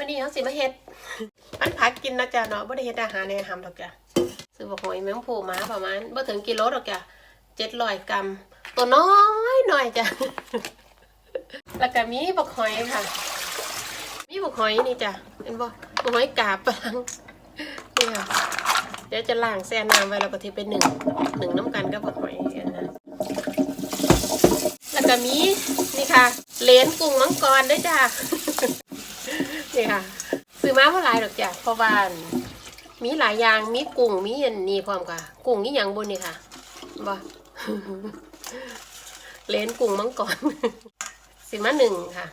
มื่อนี้เขาสิมาเฮ็ดอันผักกินนะจ๊ะเนาะบ่ได้เฮ็ดอาหารในอาหารดอกจ้ะซื้อบักหอยแมงผู้มาประมาณบ่ถึงกิโลดอกจ้ะ700กรัม ตัวน้อยหน่อยจ้ะ แล้วก็มีบักหอยค่ะ มีบักหอยนี่จ้ะเห็นบ่บักหอยกาบปลังนี่ค่ะเดี๋ยวจะล้างแช่น้ำไว้แล้วก็เทไปหนึ่งหนึ่งน้ำกันกับบักหอยนนั้นแล้วก็มีนี่ค่ะเลนกุ้งมังกรด้วยจ้ะ นี่ค่ะซื้อมาเพราะหลายดอกจ้ะเพราะว่ามีหลายอย่างมีกุ้งมีอันนี้พร้อมค่ะกุ้งนี่อย่างบนนี่ค่ะบ่เลนกุ้งมังกรสิมาหนึ่งค่ะ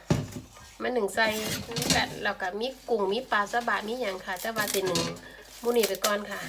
มาหนึ่งใส่กัดแล้วก็มีกุ้งมีปลาสบะมีอย่างค่ะแต่ว่าสิหนึ่งมูนี่ไปก่อนค่ะ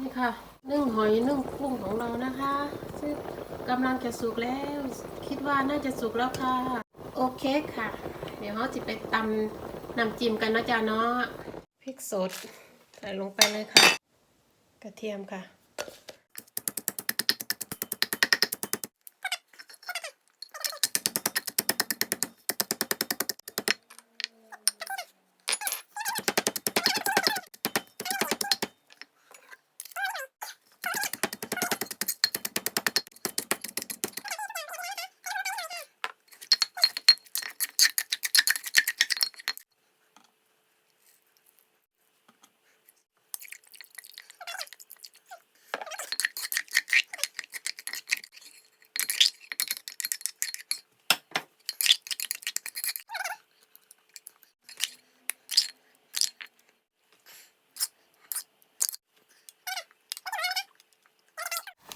นี่ค่ะนึ่งหอยนึ่งกุ้งของเรานะคะซึ่งกำลังจะสุกแล้ว คิดว่าน่าจะสุกแล้วค่ะ โอเคค่ะ เดี๋ยวเราจะไปตำน้ำจิ้มกันนะจ๊ะเนาะพริกสดใส่ลงไปเลยค่ะ กระเทียมค่ะ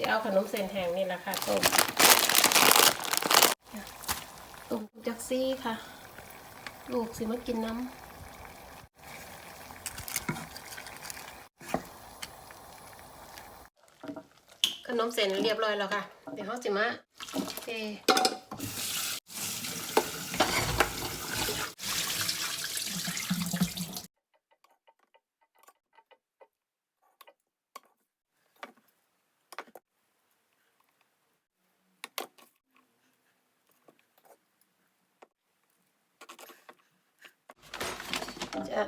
จะเอาขนมเส้นแห้งนี่แหละค่ะต้มต้มจักซี่ค่ะ ลูกสิมากินน้ำขนมเส้นเรียบร้อยแล้วค่ะ เดี๋ยวเขาจะมาเท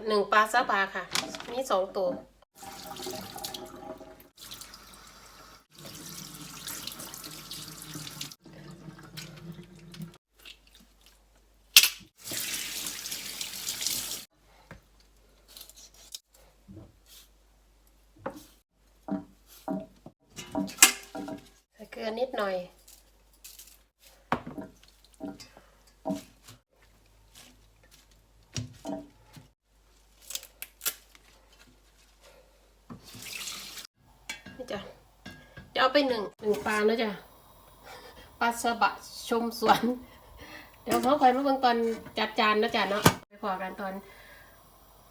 หนึ่งปลาซาบาค่ะ มีสองตัวใส่เกลือนิดหน่อย จ้ะจะเอาไปหนึ่งหนึ่งปลานะจ๊ะปลาสบะชมสวน เดี๋ยวเขาคอยมาเบิ่งตอนจัดจานนะจ๊ะเนาะไปขอกันตอน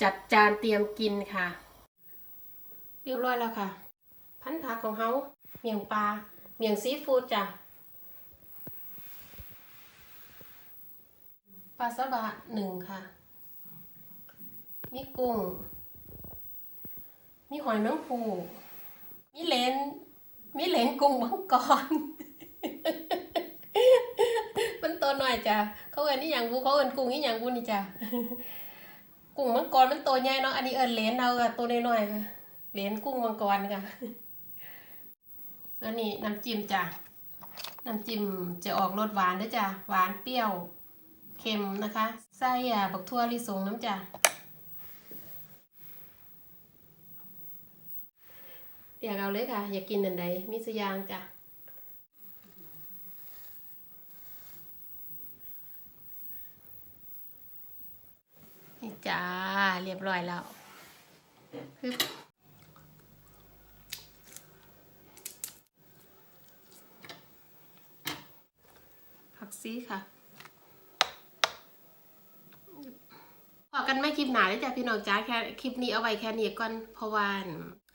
จัดจานเตรียมกินค่ะ เรียบร้อยแล้วค่ะ พันผักของเขาเมียงปลาเมียงซีฟู้ดจ้ะปลาสบะหนึ่งค่ะ มีกุ้ง มีหอยแมงภู มีเลนมีเลนกุ้งมังกร มันตัวหน่อยจ้ะเขาเอินนี่อย่างกูเขาเอินกุ้งนี่อย่างกูนี่จ้ะกุ้งมังกรมันตัวใหญ่เนาะอันนี้เอินเลนเอาค่ะตัวน้อยๆค่ะเลนกุ้งมังกรค่ะส่วนนี้น้ำจิ้มจ้ะน้ำจิ้มจะออกรสหวานด้วยจ้ะหวานเปรี้ยวเค็มนะคะใส่อะบักทั่วลิสงน้ำจ้ะ อยากเอาเลยค่ะ อยากกินอันใดมีสยางจ้ะนี่จ้าเรียบร้อยแล้วฮึบผักซีค่ะ พอ กันไม่คลิปหนาเลยจ้ะพี่น้องจ้าแค่คลิปนี้เอาไว้แค่นี้ก่อนเพราะว่า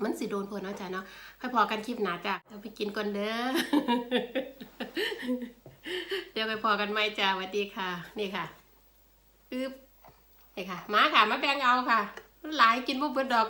มันสิโดนพนเนาะจ้ะเนาะค่อยพอกันคลิปหนาจ้ะเราไปกินก่อนเด้อเดี๋ยวไปพอกันไหมจ้าสวัสดีค่ะ นี่ค่ะอึ๊บนี่ค่ะ มาค่ะมาแปลงเอาค่ะหลายกินบ่เบิดดอก